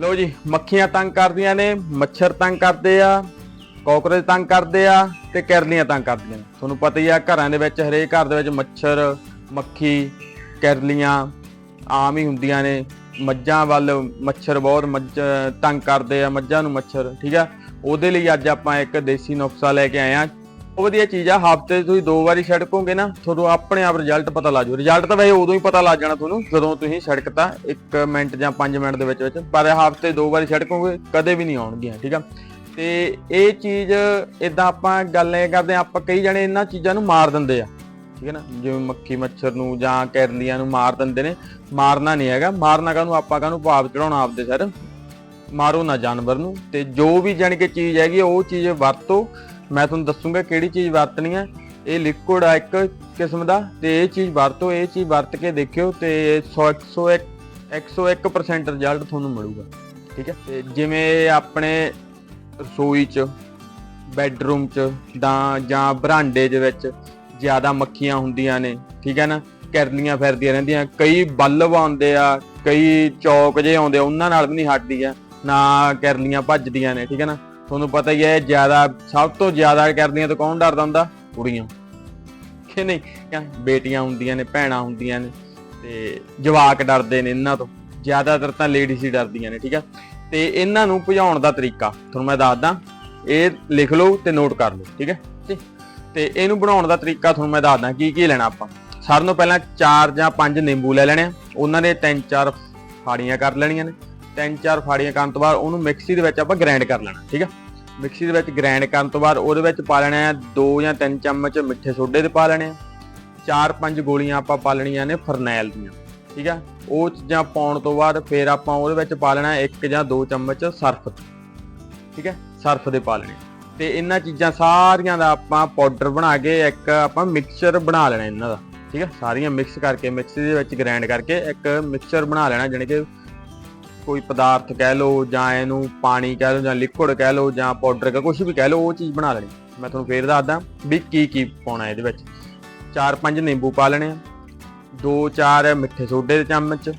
ਲੋ ਜੀ, ਮੱਖੀਆਂ ਤੰਗ ਕਰਦੀਆਂ ਨੇ, ਮੱਛਰ ਤੰਗ ਕਰਦੇ ਆ, ਕਾਕਰੋਚ ਤੰਗ ਕਰਦੇ ਆ ਤੇ ਕਿਰਲੀਆਂ ਤੰਗ ਕਰਦੀਆਂ ਨੇ। ਤੁਹਾਨੂੰ ਪਤਾ ਹੀ ਆ, ਘਰਾਂ ਦੇ ਵਿੱਚ, ਹਰੇਕ ਘਰ ਦੇ ਵਿੱਚ ਮੱਛਰ, ਮੱਖੀ, ਕਿਰਲੀਆਂ ਆਮ ਹੀ ਹੁੰਦੀਆਂ ਨੇ। ਮੱਝਾਂ ਵੱਲ ਮੱਛਰ ਬਹੁਤ ਮੱਝ ਤੰਗ ਕਰਦੇ ਆ, ਮੱਝਾਂ ਨੂੰ ਮੱਛਰ, ਠੀਕ ਆ? ਉਹਦੇ ਲਈ ਅੱਜ ਆਪਾਂ ਇੱਕ ਦੇਸੀ ਨੁਕਸਾ ਲੈ ਕੇ ਆਏ ਆ। ਉਹ ਵਧੀਆ ਚੀਜ਼ ਆ। ਹਫ਼ਤੇ ਤੁਸੀਂ ਦੋ ਵਾਰੀ ਛਿੜਕੋਗੇ ਨਾ ਤੁਹਾਨੂੰ ਆਪਣੇ ਆਪ ਰਿਜ਼ਲਟ ਪਤਾ ਲੱਗ ਜਾਊ। ਰਿਜ਼ਲਟ ਤਾਂ ਵੈਸੇ ਉਦੋਂ ਹੀ ਪਤਾ ਲੱਗ ਜਾਣਾ ਤੁਹਾਨੂੰ ਜਦੋਂ ਤੁਸੀਂ ਛਿੜਕਤਾ 1 ਮਿੰਟ ਜਾਂ 5 ਮਿੰਟ ਦੇ ਵਿੱਚ ਵਿੱਚ ਪਰ ਹਫ਼ਤੇ ਦੋ ਵਾਰੀ ਛਿੜਕੋਗੇ ਕਦੇ ਵੀ ਨਹੀਂ ਆਉਣਗੀਆਂ ਠੀਕ ਆ? ਤੇ ਇਹ ਚੀਜ਼ ਇਦਾਂ ਆਪਾਂ ਗੱਲ ਇਹ ਕਰਦੇ ਆ ਆਪਾਂ ਕਈ ਜਣੇ ਇਹਨਾਂ ਚੀਜ਼ਾਂ ਨੂੰ ਮਾਰ ਦਿੰਦੇ ਆ ਠੀਕ ਹੈ ਨਾ? ਜਿਵੇਂ ਮੱਖੀ ਮੱਛਰ ਨੂੰ ਜਾਂ ਕੈਰਲੀਆਂ ਨੂੰ ਮਾਰ ਦਿੰਦੇ ਨੇ ਮਾਰਨਾ ਨਹੀਂ ਹੈਗਾ। ਮਾਰਨਾ ਕਾਹਨੂੰ? ਆਪਾਂ ਕਾਹਨੂੰ? ਭਾਵ ਚੜਾਉਣਾ ਆਪਦੇ ਸਰ। ਮਾਰੋ ਨਾ ਜਾਨਵਰ ਨੂੰ। ਤੇ ਜੋ ਵੀ ਜਾਣੀ ਕਿ ਚੀਜ਼ ਹੈਗੀ ਆ, ਉਹ ਚੀਜ਼ ਵਰਤੋ। ਮੈਂ ਤੁਹਾਨੂੰ ਦੱਸੂਗਾ ਕਿਹੜੀ ਚੀਜ਼ ਵਰਤਣੀ ਹੈ। ਇਹ ਲਿਕੁਇਡ ਆ ਇੱਕ ਕਿਸਮ ਦਾ ਤੇ ਇਹ ਚੀਜ਼ ਵਰਤੋ, ਇਹ ਚੀਜ਼ ਵਰਤ ਕੇ ਦੇਖਿਓ ਤੇ 100 101 101% ਰਿਜ਼ਲਟ ਤੁਹਾਨੂੰ ਮਿਲੂਗਾ। ਠੀਕ ਹੈ? ਤੇ ਜਿਵੇਂ ਆਪਣੇ ਰਸੋਈ 'ਚ ਬੈੱਡਰੂਮ 'ਚ ਜਾਂ ਜਾਂ ਬਰਾਂਡੇ ਦੇ ਵਿੱਚ ਜ਼ਿਆਦਾ ਮੱਖੀਆਂ ਹੁੰਦੀਆਂ ਨੇ, ਠੀਕ ਹੈ ਨਾ? ਕਰਲੀਆਂ ਫਿਰਦੀਆਂ ਰਹਿੰਦੀਆਂ, ਕਈ ਬੱਲਬ ਆਉਂਦੇ ਆ, ਕਈ ਚੌਕ ਜੇ ਆਉਂਦੇ ਆ, ਉਹਨਾਂ ਨਾਲ ਵੀ ਨਹੀਂ ਹਟਦੀ ਆ ਨਾ ਕਰਲੀਆਂ ਭੱਜਦੀਆਂ ਨੇ, ਠੀਕ ਹੈ ਨਾ? ਤੁਹਾਨੂੰ ਪਤਾ ਹੀ ਹੈ, ਜ਼ਿਆਦਾ, ਸਭ ਤੋਂ ਜ਼ਿਆਦਾ ਕਰਦੀਆਂ ਤਾਂ ਕੌਣ ਡਰਦਾ ਹੁੰਦਾ? ਕੁੜੀਆਂ। ਕਿ ਨਹੀਂ? ਬੇਟੀਆਂ ਹੁੰਦੀਆਂ ਨੇ, ਭੈਣਾਂ ਹੁੰਦੀਆਂ ਨੇ, ਤੇ ਜਵਾਕ ਡਰਦੇ ਨੇ ਇਹਨਾਂ ਤੋਂ। ਜ਼ਿਆਦਾਤਰ ਤਾਂ ਲੇਡੀਜ਼ ਹੀ ਡਰਦੀਆਂ ਨੇ, ਠੀਕ ਹੈ ਤੇ ਇਹਨਾਂ ਨੂੰ ਭਜਾਉਣ ਦਾ ਤਰੀਕਾ, ਤੁਹਾਨੂੰ ਮੈਂ ਦੱਸਦਾ, ਇਹ ਲਿਖ ਲਓ ਤੇ ਨੋਟ ਕਰ ਲਓ, ਠੀਕ ਹੈ ਜੀ। ਤੇ ਇਹਨੂੰ ਬਣਾਉਣ ਦਾ ਤਰੀਕਾ ਤੁਹਾਨੂੰ ਮੈਂ ਦੱਸਦਾ, ਕੀ ਕੀ ਲੈਣਾ ਆਪਾਂ? ਸਾਰਿਆਂ ਤੋਂ ਪਹਿਲਾਂ 4 ਜਾਂ 5 ਨਿੰਬੂ ਲੈ ਲੈਣੇ ਆ। ਉਹਨਾਂ ਦੇ 3-4 ਫਾੜੀਆਂ ਕਰ ਲੈਣੀਆਂ ਨੇ। 3-4 ਫਾੜੀਆਂ ਕਰਨ ਤੋਂ ਬਾਅਦ ਉਹਨੂੰ ਮਿਕਸੀ ਦੇ ਵਿੱਚ ਆਪਾਂ ਗ੍ਰਾਈਂਡ ਕਰ ਲੈਣਾ, ਠੀਕ ਹੈ ਮਿਕਸੀ ਦੇ ਵਿੱਚ ਗ੍ਰਾਈਂਡ ਕਰਨ ਤੋਂ ਬਾਅਦ ਉਹਦੇ ਵਿੱਚ ਪਾ ਲੈਣਾ ਆ 2 ਜਾਂ 3 ਚਮਚ ਮਿੱਠੇ ਸੋਡੇ ਦੇ ਪਾ ਲੈਣੇ ਆ। 4-5 ਗੋਲੀਆਂ ਆਪਾਂ ਪਾ ਲੈਣੀਆਂ ਨੇ ਫਰਨੈਲ ਦੀਆਂ, ਠੀਕ ਹੈ ਉਹ ਚੀਜ਼ਾਂ ਪਾਉਣ ਤੋਂ ਬਾਅਦ ਫਿਰ ਆਪਾਂ ਉਹਦੇ ਵਿੱਚ ਪਾ ਲੈਣਾ ਇੱਕ ਜਾਂ ਦੋ ਚਮਚ ਸਰਫ, ਠੀਕ ਹੈ ਸਰਫ ਦੇ ਪਾ ਲੈਣੇ ਤੇ ਇਹਨਾਂ ਚੀਜ਼ਾਂ ਸਾਰੀਆਂ ਦਾ ਆਪਾਂ ਪਾਊਡਰ ਬਣਾ ਕੇ ਇੱਕ ਆਪਾਂ ਮਿਕਸਚਰ ਬਣਾ ਲੈਣਾ ਇਹਨਾਂ ਦਾ, ਠੀਕ ਹੈ ਸਾਰੀਆਂ ਮਿਕਸ ਕਰਕੇ ਮਿਕਸੀ ਦੇ ਵਿੱਚ ਗ੍ਰਾਈਂਡ ਕਰਕੇ ਇੱਕ ਮਿਕਸਚਰ ਬਣਾ ਲੈਣਾ, ਜਾਣੀ ਕਿ ਕੋਈ ਪਦਾਰਥ ਕਹਿ ਲਓ ਜਾਂ ਇਹਨੂੰ ਪਾਣੀ ਕਹਿ ਲਓ ਜਾਂ ਲਿਕੁਇਡ ਕਹਿ ਲਓ ਜਾਂ ਪਾਊਡਰ ਕਾ ਕੁਝ ਵੀ ਕਹਿ ਲਓ, ਉਹ ਚੀਜ਼ ਬਣਾ ਲੈਣੀ। ਮੈਂ ਤੁਹਾਨੂੰ ਫੇਰ ਦੱਸਦਾ ਵੀ ਕੀ ਕੀ ਪਾਉਣਾ ਇਹਦੇ ਵਿੱਚ। 4-5 ਨਿੰਬੂ ਪਾ ਲੈਣੇ ਆ। 2-4 ਮਿੱਠੇ ਸੋਡੇ ਦੇ ਚਮਚ,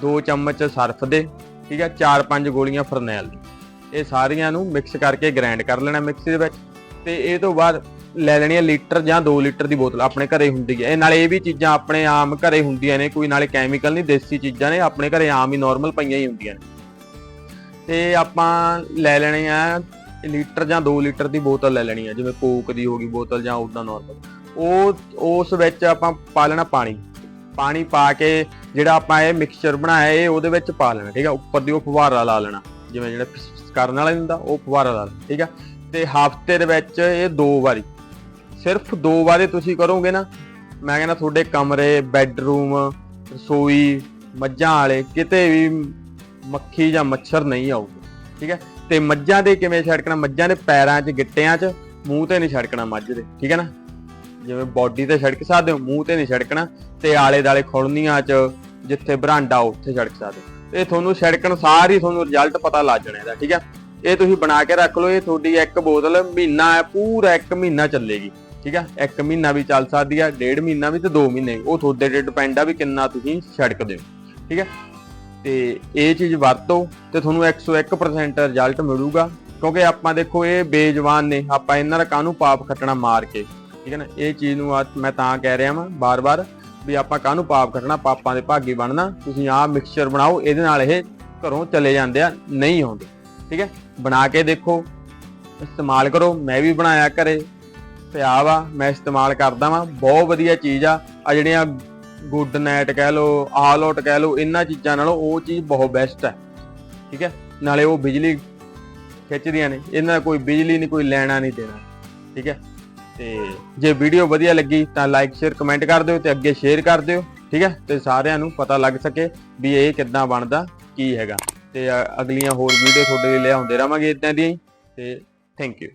ਦੋ ਚਮਚ ਸਰਫ ਦੇ, ਠੀਕ ਹੈ 4-5 ਗੋਲੀਆਂ ਫਰਨੈਲ ਦੀ। ਇਹ ਸਾਰੀਆਂ ਨੂੰ ਮਿਕਸ ਕਰਕੇ ਗ੍ਰਾਈਂਡ ਕਰ ਲੈਣਾ ਮਿਕਸੀ ਦੇ ਵਿੱਚ। ਤੇ ਇਹ ਤੋਂ ਬਾਅਦ ਲੈ ਲੈਣੀ ਹੈ ਲੀਟਰ ਜਾਂ 2 ਲੀਟਰ ਦੀ ਬੋਤਲ ਆਪਣੇ ਘਰੇ ਹੁੰਦੀ ਹੈ। ਇਹ ਨਾਲੇ ਇਹ ਵੀ ਚੀਜ਼ਾਂ ਆਪਣੇ ਆਮ ਘਰੇ ਹੁੰਦੀਆਂ ਨੇ, ਕੋਈ ਨਾਲੇ ਕੈਮੀਕਲ ਨਹੀਂ, ਦੇਸੀ ਚੀਜ਼ਾਂ ਨੇ, ਆਪਣੇ ਘਰੇ ਆਮ ਹੀ ਨਾਰਮਲ ਪਈਆਂ ਹੀ ਹੁੰਦੀਆਂ ਨੇ। ਤੇ ਆਪਾਂ ਲੈ ਲੈਣੇ ਆ ਲੀਟਰ ਜਾਂ 2 ਲੀਟਰ ਦੀ ਬੋਤਲ ਲੈ ਲੈਣੀ ਆ, ਜਿਵੇਂ ਕੋਕ ਦੀ ਹੋ ਗਈ ਬੋਤਲ ਜਾਂ ਉਦਾਂ ਨਾਰਮਲ ਉਹ, ਉਸ ਵਿੱਚ ਆਪਾਂ ਪਾ ਲੈਣਾ ਪਾਣੀ। ਪਾਣੀ ਪਾ ਕੇ ਜਿਹੜਾ ਆਪਾਂ ਇਹ ਮਿਕਸਚਰ ਬਣਾਇਆ, ਇਹ ਉਹਦੇ ਵਿੱਚ ਪਾ ਲੈਣਾ, ਠੀਕ ਆ? ਉੱਪਰ ਦੀ ਉਹ ਫੁਹਾਰਾ ਲਾ ਲੈਣਾ, ਜਿਵੇਂ ਜਿਹੜਾ ਕਰਨ ਵਾਲਾ ਹੁੰਦਾ, ਉਹ ਫੁਹਾਰਾ ਲਾ ਲੈਣਾ, ਠੀਕ ਆ? ਤੇ ਹਫ਼ਤੇ ਦੇ ਵਿੱਚ ਇਹ ਦੋ ਵਾਰੀ ਸਿਰਫ ਦੋ ਵਾਰੀ ਤੁਸੀਂ ਕਰੋਗੇ ਨਾ, ਮੈਂ ਕਹਿੰਦਾ ਤੁਹਾਡੇ ਕਮਰੇ, ਬੈੱਡਰੂਮ, ਰਸੋਈ, ਮੱਝਾਂ ਵਾਲੇ, ਕਿਤੇ ਵੀ ਮੱਖੀ ਜਾਂ ਮੱਛਰ ਨਹੀਂ ਆਊਗਾ, ਠੀਕ ਹੈ? ਤੇ ਮੱਝਾਂ ਦੇ ਕਿਵੇਂ ਛੜਕਣਾ? ਮੱਝਾਂ ਦੇ ਪੈਰਾਂ 'ਚ, ਗਿੱਟਿਆਂ 'ਚ, ਮੂੰਹ ਤੇ ਨਹੀਂ ਛੜਕਣਾ ਮੱਝ ਦੇ, ਠੀਕ ਹੈ ਨਾ? ਜਿਵੇਂ ਬਾਡੀ ਤੇ ਛੜਕ ਸਕਦੇ ਹੋ, ਮੂੰਹ ਤੇ ਨਹੀਂ ਛੜਕਣਾ, ਤੇ ਆਲੇ ਦਾਲੇ ਖੁਰਨੀਆਂ 'ਚ, ਜਿੱਥੇ ਬਰਾਂਡਾ ਉੱਥੇ ਛੜਕ ਸਕਦੇ ਹੋ। ਤੇ ਤੁਹਾਨੂੰ ਛੜਕਣ ਸਾਰੀ ਤੁਹਾਨੂੰ ਰਿਜ਼ਲਟ ਪਤਾ ਲੱਗ ਜਾਣਾ ਇਹਦਾ, ਠੀਕ ਹੈ? ਇਹ ਤੁਸੀਂ ਬਣਾ ਕੇ ਰੱਖ ਲਓ, ਇਹ ਤੁਹਾਡੀ ਇੱਕ ਬੋਤਲ ਮਹੀਨਾ ਹੈ ਪੂਰਾ ਇੱਕ ਮਹੀਨਾ ਚੱਲੇਗੀ। ਠੀਕ ਹੈ ਇੱਕ ਮਹੀਨਾ ਵੀ ਚੱਲ ਸਕਦੀ ਆ, ਡੇਢ ਮਹੀਨਾ ਵੀ ਤੇ 2 ਮਹੀਨੇ ਉਹ ਤੁਹਾਡੇ ਤੇ ਡਿਪੈਂਡ ਆ ਵੀ ਕਿੰਨਾ ਤੁਸੀਂ ਛੜਕਦੇ ਹੋ ਠੀਕ ਹੈ ਤੇ ਇਹ ਚੀਜ਼ ਵਰਤੋ ਤੇ ਤੁਹਾਨੂੰ 101% ਰਿਜ਼ਲਟ ਮਿਲੂਗਾ। ਕਿਉਂਕਿ ਆਪਾਂ ਦੇਖੋ, ਇਹ ਬੇਜਵਾਨ ਨੇ। ਆਪਾਂ ਇਹਨਾਂ ਦਾ ਕਾਹਨੂੰ ਪਾਪ ਖੱਟਣਾ ਮਾਰ ਕੇ, ਠੀਕ ਹੈ ਨਾ? ਇਹ ਚੀਜ਼ ਨੂੰ ਅੱਜ ਮੈਂ ਤਾਂ ਕਹਿ ਰਿਹਾ ਵਾਂ ਬਾਰ-ਬਾਰ ਵੀ ਆਪਾਂ ਕਾਹਨੂੰ ਪਾਪ ਖੱਟਣਾ, ਪਾਪਾਂ ਦੇ ਭਾਗੀ ਬਣਨਾ। ਤੁਸੀਂ ਆਹ ਮਿਕਸਚਰ ਬਣਾਓ, ਇਹਦੇ ਨਾਲ ਇਹ ਘਰੋਂ ਚਲੇ ਜਾਂਦੇ ਆ, ਨਹੀਂ ਆਉਂਦੇ, ਠੀਕ ਹੈ ਬਣਾ ਕੇ ਦੇਖੋ, ਇਸਤੇਮਾਲ ਕਰੋ। ਮੈਂ ਵੀ ਬਣਾਇਆ ਘਰੇ ਪਿਆ ਵਾ, ਮੈਂ ਇਸਤੇਮਾਲ ਕਰਦਾ ਵਾਂ। ਬਹੁਤ ਵਧੀਆ ਚੀਜ਼ ਆ। ਆ ਜਿਹੜੀਆਂ ਗੁੱਡ ਨਾਈਟ ਕਹਿ ਲਓ ਆਲ ਆਊਟ ਕਹਿ ਲਓ, ਇਹਨਾਂ ਚੀਜ਼ਾਂ ਨਾਲੋਂ ਉਹ ਚੀਜ਼ ਬਹੁਤ ਬੈਸਟ ਹੈ ਠੀਕ ਹੈ? ਨਾਲੇ ਉਹ ਬਿਜਲੀ ਖਿੱਚਦੀਆਂ ਨੇ। ਇਹਨਾਂ ਕੋਈ ਬਿਜਲੀ ਨਹੀਂ, ਕੋਈ ਲੈਣਾ ਨਹੀਂ ਦੇਣਾ। ਠੀਕ ਹੈ? ਤੇ ਜੇ ਵੀਡੀਓ ਵਧੀਆ ਲੱਗੀ ਤਾਂ ਲਾਈਕ ਸ਼ੇਅਰ ਕਮੈਂਟ ਕਰ ਦਿਓ ਤੇ ਅੱਗੇ ਸ਼ੇਅਰ ਕਰ ਦਿਓ। ਠੀਕ ਹੈ? ਤੇ ਸਾਰਿਆਂ ਨੂੰ ਪਤਾ ਲੱਗ ਸਕੇ ਵੀ ਇਹ ਕਿੱਦਾਂ ਬਣਦਾ, ਕੀ ਹੈਗਾ। ਤੇ ਅਗਲੀਆਂ ਹੋਰ ਵੀਡੀਓ ਤੁਹਾਡੇ ਲਈ ਲਿਆਉਂਦੇ ਰਵਾਂਗੇ ਇਦਾਂ ਦੀਆਂ ਹੀ। ਤੇ ਥੈਂਕ ਯੂ